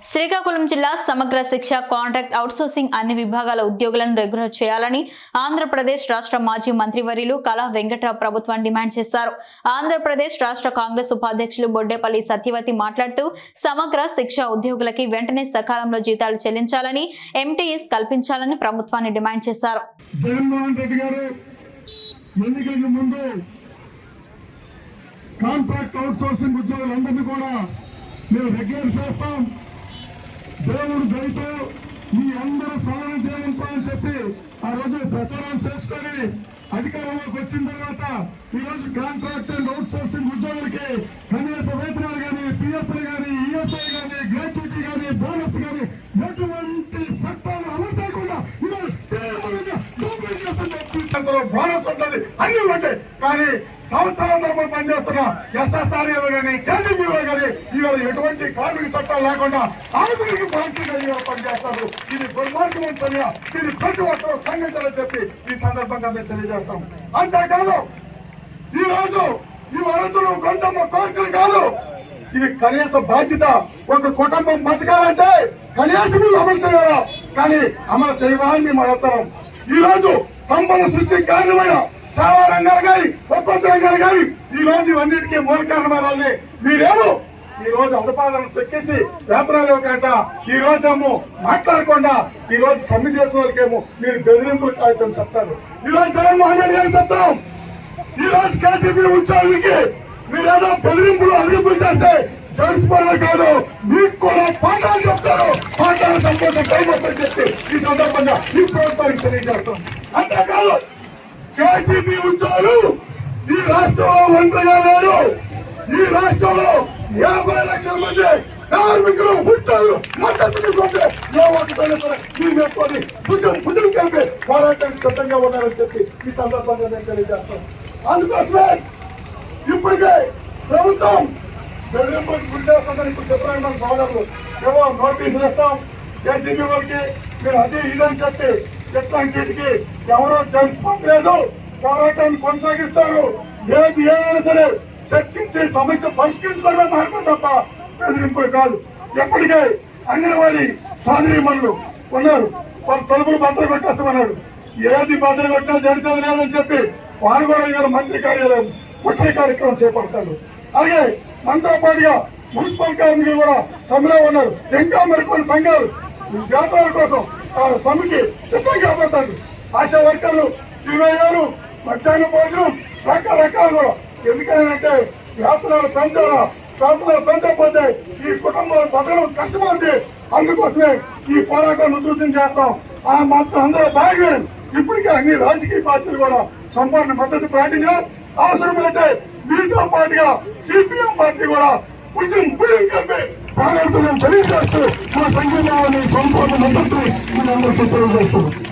శ్రీకాకుళం జిల్లా సమగ్ర శిక్ష కాంట్రాక్ట్ అవుట్సోర్సింగ్ అన్ని విభాగాల ఉద్యోగులను రెగ్యులర్ చేయాలని ఆంధ్రప్రదేశ్ రాష్ట్ర మాజీ మంత్రివర్యులు కళా వెంకట్రావు ప్రభుత్వం డిమాండ్ చేశారు. ఆంధ్రప్రదేశ్ రాష్ట్ర కాంగ్రెస్ ఉపాధ్యక్షులు బొడ్డేపల్లి సత్యవతి మాట్లాడుతూ సమగ్ర శిక్ష ఉద్యోగులకి వెంటనే సకాలంలో జీతాలు చెల్లించాలని ఎంటీఎస్ కల్పించాలని ప్రభుత్వాన్ని డిమాండ్ చేశారు. కాంట్రాక్ట్ ఉద్యోగులందరినీ కూడా మేము రెగ్యులర్ చేస్తాం. దేవుడు దయతో మీ అందరూ సమాన దేవునితో అని చెప్పి ఆ రోజు ప్రచారం చేసుకొని అధికారంలోకి వచ్చిన తర్వాత ఈ రోజు కాంట్రాక్ట్ అండ్ అవుట్ సోర్సింగ్ ఉద్యోగులకి కనీస వేతనాలు కానీ పిఎఫ్లు కానీ ఈఎస్ఐ కానీ గ్రాట్యుటీ కానీ బోనస్ కానీ చేస్తున్న బోనస్ ఉంటుంది. అన్ని ఉంటాయి కానీ సంవత్సరాల తరబడి పనిచేస్తున్న ఎస్ఎస్ఆర్ఏలో కానీ కేసీబీలో కానీ ఇవాళ ఎటువంటి కార్మిక చట్టాలు లేకుండా ఆధునిక పార్టీగా పనిచేస్తారు ఇది దుర్మార్గమైన చర్య దీన్ని ప్రతి ఒక్కరూ ఖండించాలని చెప్పి ఈ సందర్భంగా మేము తెలియజేస్తాం. అంతేకాదు ఈ రోజు ఈ వరదలు గొంతమ్మ కోరికలు కాదు. ఇది కనీస బాధ్యత ఒక కుటుంబం బతకాలంటే కనీసం అమలు చేయాలి కానీ అమలు చేయవాలని మేము అడుగుతాం ఈ రోజు సంపద సృష్టి కారణమైన సేవా రంగాలు కానీ ఉత్పత్తి రంగాలు కానీ ఈ రోజు ఇవన్నిటికీ మూల కారణమైన వాళ్ళని మీరేమో ఈ రోజు అడపాదనలు తొక్కేసి వేతనాలు ఇవ్వకంట ఈ రోజేమో మాట్లాడకుండా ఈ రోజు సమ్మె చేసిన వాళ్ళకేమో మీరు బెదిరింపులు కాగితం చెప్తారు. ఈ రోజు జగన్మోహన్ రెడ్డి గారు చెప్తాం. ఈ రోజు కేసీపీ ఉద్యోగులకి మీరేదో బెదిరింపులు అదిరింపులు చేస్తే జడ్జిపరులు కాదు. మీకు కూడా పాఠాలు చెప్తారు. పాఠాలు సంపూర్ణ టైం వస్తుందని చెప్పి ఈ సందర్భంగా ఈ తెలియజేస్తాం అంతేకాదు కేసీపీ ఉద్యోగులు ఈ రాష్ట్రంలో ఒంటరిగా లేరు ఈ రాష్ట్రంలో యాభై లక్షల మంది కార్మికులు ఉద్యోగులు మద్దతు తీసుకుంటే ఏ ఒక్కరైనా భుజం భుజం కలిపి పోరాటానికి సిద్ధంగా ఉన్నారని చెప్పి ఈ సందర్భంగా నేను తెలియజేస్తాను. అందుకోసమే ఇప్పటికే ప్రభుత్వం బెదిరింపులకు గురి చేస్తుందని ఇప్పుడు చెప్పడానికి మన సోదరులు ఏవో నోటీసులు ఇస్తాం. కేజీబీ వారికి మీరు అదే ఇదని చెప్పి ఎట్లాంటికి ఎవరో తెలుసుకోలేదు పోరాటాన్ని కొనసాగిస్తారు. ఏది ఏమైనా సరే చర్చించి సమస్య పరిష్కరించడమే మార్గం తప్ప బెదిరింపులు కాదు. ఎప్పటికే అంగన్వాడీ సాధనీమణులు ఉన్నారు. వాళ్ళు తలుపులు భద్ర పెట్టేస్తామన్నాడు ఏది భద్ర పెట్టినా జరిసేది లేదని చెప్పి వారు కూడా ఇవాళ మంత్రి కార్యాలయం పుట్టిన కార్యక్రమం చేపడతారు. అలాగే మనతో పాటుగా మున్సిపల్ కార్మికులు కూడా సమ్మెలో ఉన్నారు. ఇంకా మరికొన్ని సంఘాలు ఈ జాతర కోసం ఆ సమ్మెకి సిద్ధంగా పోతారు ఆశా వర్కర్లు ఇరవై ఏడు మధ్యాహ్న భోజనం రకరకాలు ఎందుకంటే వేతనాలు పెంచాలా వేతనాలు పెంచకపోతే ఈ కుటుంబం బతకడం కష్టమవుతుంది అందుకోసమే ఈ పోరాటం ఉధృతం చేస్తాం. ఆ మాత్రం అందరూ బాగా ఇప్పటికే అన్ని రాజకీయ పార్టీలు కూడా సంపూర్ణ మద్దతు ప్రకటించడం అవసరమైతే మీతో పాటుగా సిపిఎం పార్టీ కూడా భుజం భుజం కలిపి పోరాటం తెలియజేస్తూ మా సంఘంలో సంపూర్ణ మద్దతు మీ అందరికీ తెలియజేస్తున్నాం.